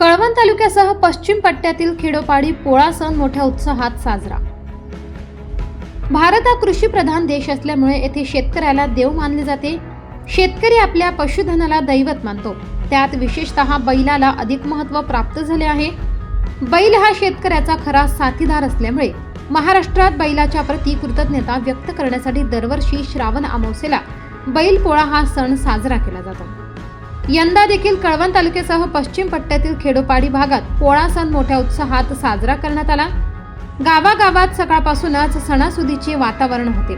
कळवण तालुक्यासह पश्चिम पट्ट्यातील खेडोपाडी पोळा सण मोठ्या उत्साहात साजरा. भारत हा कृषीप्रधान देश असल्यामुळे येथे शेतकऱ्याला देव मानले जाते. शेतकरी आपल्या पशुधनाला दैवत मानतो. त्यात विशेषतः बैलाला अधिक महत्त्व प्राप्त झाले आहे. बैल हा शेतकऱ्याचा खरा साथीदार असल्यामुळे महाराष्ट्रात बैलाच्या प्रती कृतज्ञता व्यक्त करण्यासाठी दरवर्षी श्रावण अमावस्येला बैल पोळा हा सण साजरा केला जातो. यंदा देखील कळवण तालुक्यासह पश्चिम पट्ट्यातील खेडोपाडी भागात पोळा सण मोठ्या उत्साहात साजरा करण्यात आला. गावागावात सकाळपासूनच सणासुदीचे वातावरण होते.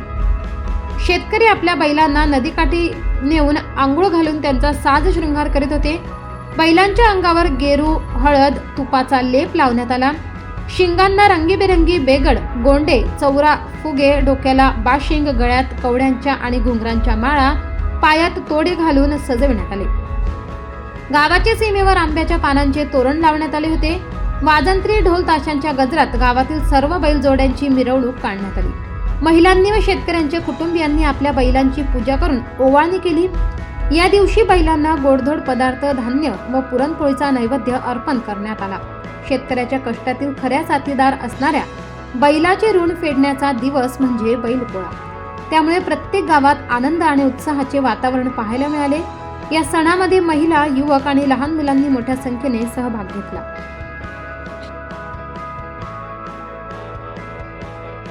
शेतकरी आपल्या बैलांना नदीकाठी नेऊन आंघोळ घालून त्यांचा साज शृंगार करीत होते. बैलांच्या अंगावर गेरू हळद तुपाचा लेप लावण्यात आला. शिंगांना रंगीबेरंगी बेगड गोंडे चौरा फुगे डोक्याला बाशिंग गळ्यात कवड्यांच्या आणि घुंगरांच्या माळा पायात तोडे घालून सजविण्यात आले. गावाच्या सीमेवर आंब्याच्या पानांचे तोरण लावण्यात आले होते. वाजंत्री ढोल ताशांच्या गजरात गावातील सर्व बैलजोड्यांची मिरवणूक काढण्यात आली. महिलांनी व शेतकऱ्यांच्या कुटुंबियांनी आपल्या बैलांची पूजा करून ओवाळणी केली. या दिवशी बैलांना गोडधोड पदार्थ धान्य व पुरणपोळीचा नैवेद्य अर्पण करण्यात आला. शेतकऱ्याच्या कष्टातील खऱ्या साथीदार असणाऱ्या बैलाचे ऋण फेडण्याचा दिवस म्हणजे बैलपोळा. त्यामुळे प्रत्येक गावात आनंद आणि उत्साहाचे वातावरण पाहायला मिळाले. या सणामध्ये महिला युवक आणि लहान मुलांनी मोठ्या संख्येने सहभाग घेतला.